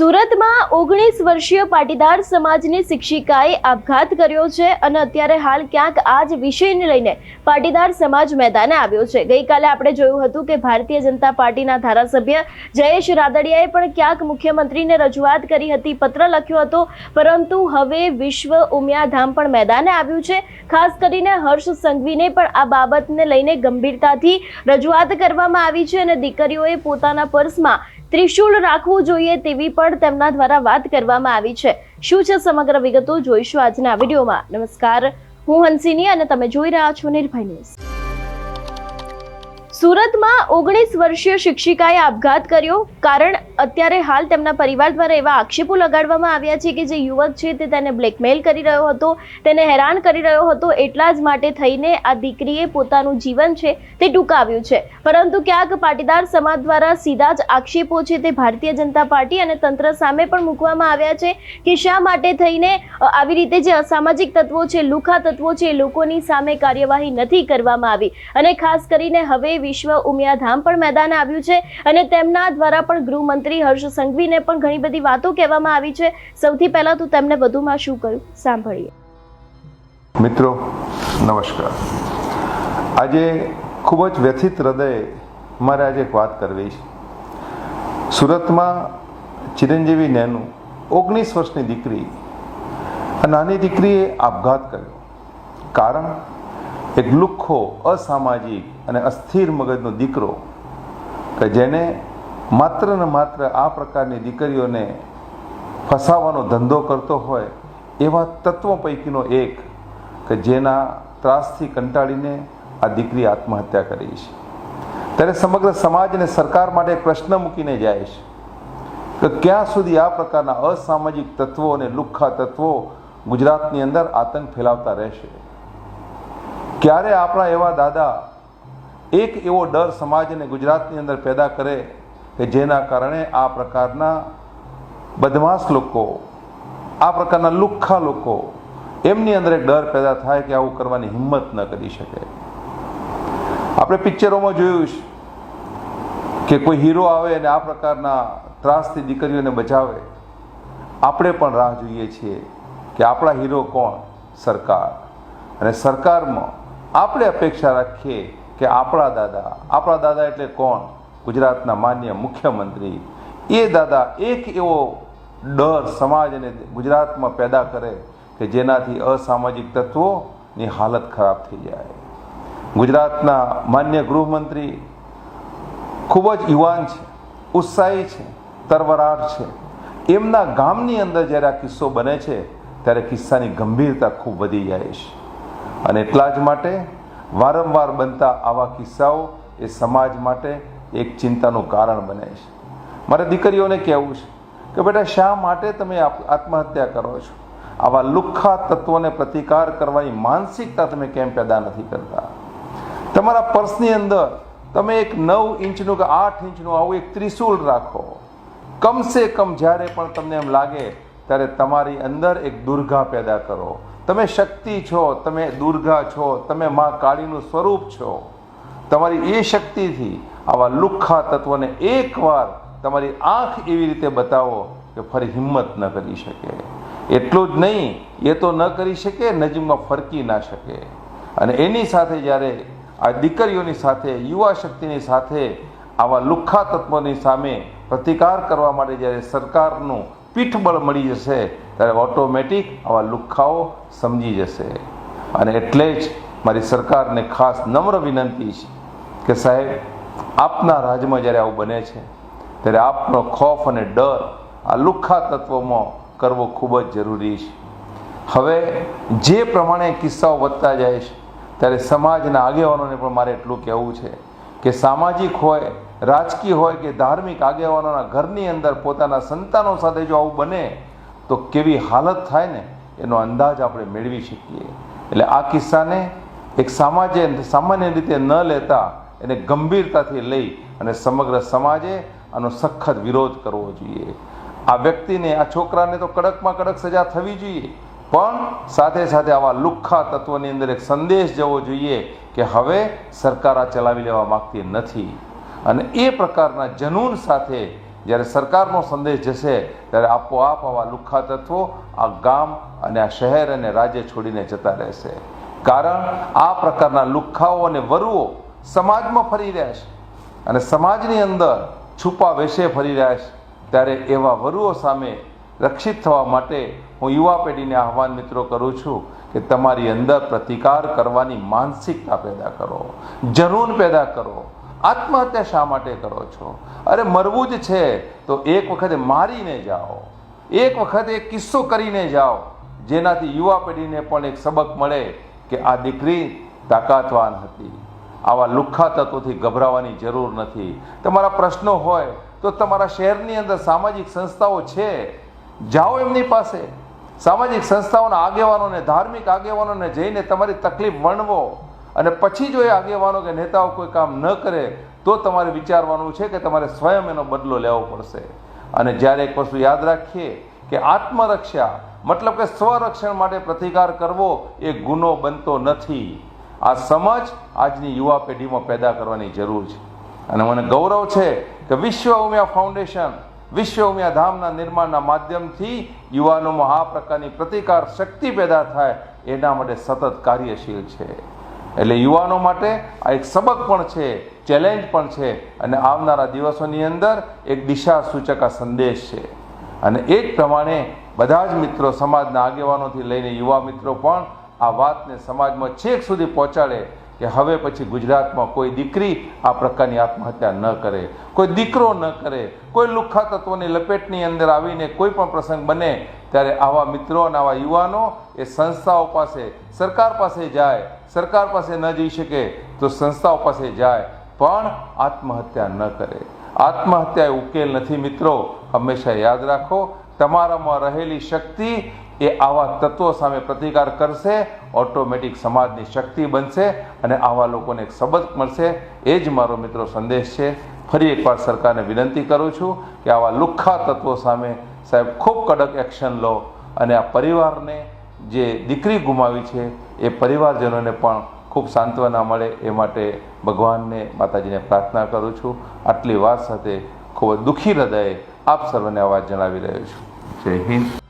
સુરતમાં ઓગણીસ વર્ષીય પાટીદાર સમાજની શિક્ષિકાએ આપઘાત કર્યો છે અને અત્યારે હાલ ક્યાંક આ જ વિષયને લઈને પાટીદાર સમાજ મેદાને આવ્યો છે. ગઈકાલે આપણે જોયું હતું કે ભારતીય જનતા પાર્ટીના ધારાસભ્ય જયેશ રાદડિયાએ પણ ક્યાંક મુખ્યમંત્રીને રજૂઆત કરી હતી, પત્ર લખ્યો હતો, પરંતુ હવે વિશ્વ ઉમિયાધામ પણ મેદાને આવ્યું છે. ખાસ કરીને હર્ષ સંઘવીને પણ આ બાબતને લઈને ગંભીરતાથી રજૂઆત કરવામાં આવી છે અને દીકરીઓએ પોતાના પર્સમાં ત્રિશુલ રાખવું જોઈએ તેવી પણ તેમના દ્વારા વાત કરવામાં આવી છે. શું છે સમગ્ર વિગતો જોઈશું આજના વિડીયોમાં. નમસ્કાર, હું હંસિની અને તમે જોઈ રહ્યા છો નિર્ભય ન્યૂઝ. સુરતમાં ઓગણીસ વર્ષીય શિક્ષિકાએ આપઘાત કર્યો. કારણ અત્યારે હાલ તેમના પરિવાર દ્વારા એવા આક્ષેપો લગાડવામાં આવ્યા છે કે જે યુવક છે તે તેને બ્લેકમેલ કરી રહ્યો હતો, તેને હેરાન કરી રહ્યો હતો, એટલા જ માટે થઈને આ દીકરીએ પોતાનું જીવન છે તે ટૂંકાવ્યું છે. પરંતુ ક્યાંક પાટીદાર સમાજ દ્વારા સીધા જ આક્ષેપો છે તે ભારતીય જનતા પાર્ટી અને તંત્ર સામે પણ મૂકવામાં આવ્યા છે કે શા માટે થઈને આવી રીતે જે અસામાજિક તત્વો છે, લુખા તત્વો છે લોકોની સામે કાર્યવાહી નથી કરવામાં આવી. અને ખાસ કરીને હવે વિશ્વ ઉમિયાધામ પણ મેદાને આવ્યું છે અને તેમના દ્વારા પણ ગૃહમંત્રી હર્ષ સંઘવીને પણ ઘણી બધી વાતો કહેવામાં આવી છે. સૌથી પહેલા તો તેમને વધુમાં શું કહ્યું? સાંભળીએ. મિત્રો, નમસ્કાર. આજે ખૂબ જ વ્યથિત હૃદયે મારે આજે એક વાત કરવી છે. સુરતમાં ચિરંજીવી નેનું ઓગણીસ વર્ષની દીકરી આ નાની દીકરીએ આપઘાત કર્યો. કારણ એક લુખ્ખો અસામાજિક અને અસ્થિર મગજનો દીકરો કે જેને માત્ર ને માત્ર આ પ્રકારની દીકરીઓને ફસાવાનો ધંધો કરતો હોય, એવા તત્વો પૈકીનો એક કે જેના ત્રાસથી કંટાળીને આ દીકરી આત્મહત્યા કરી છે. ત્યારે સમગ્ર સમાજ અને સરકાર માટે પ્રશ્ન મૂકીને જાય છે કે ક્યાં સુધી આ પ્રકારના અસામાજિક તત્વો અને લુખ્ખા તત્વો ગુજરાતની અંદર આતંક ફેલાવતા રહેશે? ક્યારે આપણા એવા દાદા એક એવો ડર સમાજને ગુજરાતની અંદર પેદા કરે કે જેના કારણે આ પ્રકારના બદમાશ લોકો, આ પ્રકારના લુખ્ખા લોકો, એમની અંદર એક ડર પેદા થાય કે આવું કરવાની હિંમત ન કરી શકે. આપણે પિક્ચરોમાં જોયું કે કોઈ હીરો આવે અને આ પ્રકારના ત્રાસથી દીકરીઓને બચાવે. આપણે પણ રાહ જોઈએ છીએ કે આપણા હીરો કોણ? સરકાર. અને સરકારમાં આપણે અપેક્ષા રાખીએ કે આપણા દાદા આપણા દાદા એટલે કોણ? ગુજરાતના માન્ય મુખ્યમંત્રી. એ દાદા એક એવો ડર સમાજ અને ગુજરાતમાં પેદા કરે કે જેનાથી અસામાજિક તત્વોની હાલત ખરાબ થઈ જાય. ગુજરાતના માન્ય ગૃહમંત્રી ખૂબ જ યુવાન છે, ઉત્સાહી છે, તરવરાટ છે. એમના ગામની અંદર જ્યારે આ કિસ્સો બને છે, ત્યારે કિસ્સાની ગંભીરતા ખૂબ વધી જાય છે. અને એટલા જ માટે વારંવાર બનતા આવા કિસ્સાઓ એ સમાજ માટે એક ચિંતાનું કારણ બને છે. મારે દીકરીઓને કહેવું છે કે બેટા, શા માટે તમે આત્મહત્યા કરો છો? આવા લુખ્ખા તત્વોને પ્રતિકાર કરવાની માનસિકતા તમે કેમ પેદા નથી કરતા? તમારા પર્સની અંદર તમે એક નવ ઇંચનું કે આઠ ઇંચનું આવું એક ત્રિશુલ રાખો. કમસે કમ જ્યારે પણ તમને એમ લાગે ત્યારે તમારી અંદર એક દુર્ગા પેદા કરો. તમે શક્તિ છો, તમે દુર્ગા છો, તમે માં કાળીનું સ્વરૂપ છો. તમારી એ શક્તિથી આવા લુખ્ખા તત્વને એકવાર તમારી આંખ એવી રીતે બતાવો કે ફરી હિંમત ન કરી શકે. એટલું જ નહીં, એ તો ન કરી શકે, નજીકમાં ફરકી ના શકે. અને એની સાથે જ્યારે આ દીકરીઓની સાથે, યુવા શક્તિની સાથે આવા લુખ્ખા તત્વોની સામે પ્રતિકાર કરવા માટે જ્યારે સરકારનું પીઠબળ મળી જશે ત્યારે ઓટોમેટિક આવા લુખ્ખાઓ સમજી જશે. અને એટલે જ મારી સરકારને ખાસ નમ્ર વિનંતી છે કે સાહેબ, આપના રાજમાં જ્યારે આવું બને છે, ત્યારે આપનો ખોફ અને ડર આ લુખ્ખા તત્વોમાં કરવો ખૂબ જ જરૂરી છે. હવે જે પ્રમાણે કિસ્સાઓ વધતા જાય છે, ત્યારે સમાજના આગેવાનોને પણ મારે એટલું કહેવું છે કે સામાજિક હોય, રાજકીય હોય કે ધાર્મિક આગેવાનોના ઘરની અંદર પોતાના સંતાનો સાથે જો આવું બને તો કેવી હાલત થાય ને, એનો અંદાજ આપણે મેળવી શકીએ. એટલે આ કિસ્સાને એક સામાજે સામાન્ય રીતે ન લેતા એને ગંભીરતાથી લઈ અને સમગ્ર સમાજે આનો સખત વિરોધ કરવો જોઈએ. આ વ્યક્તિને, આ છોકરાને તો કડકમાં કડક સજા થવી જોઈએ. પણ સાથે સાથે આવા લુખ્ખા તત્વની અંદર એક સંદેશ જવો જોઈએ કે હવે સરકાર આ ચલાવી લેવા માગતી નથી. અને એ પ્રકારના જનૂન સાથે જ્યારે સરકારનો સંદેશ જશે, ત્યારે આપોઆપ આવા લુખ્ખા તત્વો આ ગામ અને આ શહેર અને રાજ્ય છોડીને જતા રહેશે. કારણ આ પ્રકારના લુખ્ખાઓ અને વરુઓ સમાજમાં ફરી રહ્યા છે. અને સમાજની અંદર છુપા વેશે ફરી રહ્યા છે. ત્યારે એવા વરુઓ સામે રક્ષિત થવા માટે હું યુવા પેઢીને આહવાન મિત્રો કરું છું કે તમારી અંદર પ્રતિકાર કરવાની માનસિકતા પેદા કરો. જરૂર પેદા કરો. આત્મહત્યા શા માટે કરો છો? અરે મરવું જ છે, તો એક વખતે મારીને જાઓ. એક વખતે એક કિસ્સો કરીને જાઓ. જેનાથી યુવા પેઢીને પણ એક સબક મળે કે આ દીકરી તાકાતવાન હતી. આવા લુખ્ખા તત્વોથી ગભરાવાની જરૂર નથી. તમારા પ્રશ્નો હોય, તો તમારા શહેરની અંદર સામાજિક સંસ્થાઓ છે. જાઓ એમની પાસે. સામાજિક સંસ્થાઓના આગેવાનોને, ધાર્મિક આગેવાનોને જઈને તમારી તકલીફ વર્ણવો. અને પછી જો એ આગેવાનો કે નેતાઓ કોઈ કામ ન કરે, તો તમારે વિચારવાનું છે કે તમારે સ્વયં એનો બદલો લેવો પડશે. અને જ્યારે એક વસ્તુ યાદ રાખીએ કે આત્મરક્ષા, મતલબ કે સ્વરક્ષણ માટે પ્રતિકાર કરવો, એ ગુનો બનતો નથી. આ સમજ આજની યુવા પેઢીમાં પેદા કરવાની જરૂર છે. અને મને ગૌરવ છે કે વિશ્વ ઉમિયા ફાઉન્ડેશન, વિશ્વ ઉમિયા ધામના નિર્માણના માધ્યમથી યુવાનોમાં આ પ્રકારની પ્રતિકાર શક્તિ પેદા થાય, એના માટે સતત કાર્યશીલ છે. એટલે યુવાનો માટે આ એક સબક પણ છે ચેલેન્જ પણ છે અને આવનારા દિવસોની અંદર એક દિશા સૂચક આ સંદેશ છે. અને એ જ પ્રમાણે બધા જ મિત્રો સમાજના આગેવાનોથી લઈને યુવા મિત્રો પણ આ વાતને સમાજમાં છેક સુધી પહોંચાડે કે હવે પછી ગુજરાતમાં કોઈ દીકરી આ પ્રકારની આત્મહત્યા ન કરે, કોઈ દીકરો ન કરે, કોઈ લુખ્ખા તત્વોની લપેટની અંદર આવીને કોઈ પણ પ્રસંગ બને, ત્યારે આવા મિત્રો અને આવા યુવાનો એ સંસ્થાઓ પાસે, સરકાર પાસે જાય, સરકાર પાસે ન જઈ શકે તો સંસ્થાઓ પાસે જાય, પણ આત્મહત્યા ન કરે. આત્મહત્યા એ ઉકેલ નથી મિત્રો, હંમેશા યાદ રાખો, તમારામાં રહેલી શક્તિ એ આવા તત્વો સામે પ્રતિકાર કરશે ઓટોમેટિક સમાજની શક્તિ બનશે અને આવા લોકોને એક સબક મળશે. એ જ મારો મિત્રો સંદેશ છે. ફરી એકવાર સરકારને વિનંતી કરું છું કે આવા લુખ્ખા તત્વો સામે સાહેબ ખૂબ કડક એક્શન લો અને આ પરિવારને જે દીકરી ગુમાવી છે, એ પરિવારજનોને પણ ખૂબ સાંત્વના મળે એ માટે ભગવાનને, માતાજીને પ્રાર્થના કરું છું. આટલી વાત સાથે ખૂબ જ દુઃખી હૃદયે આપ સર્વને અવાજ જણાવી રહ્યો છું. જય હિન્દ.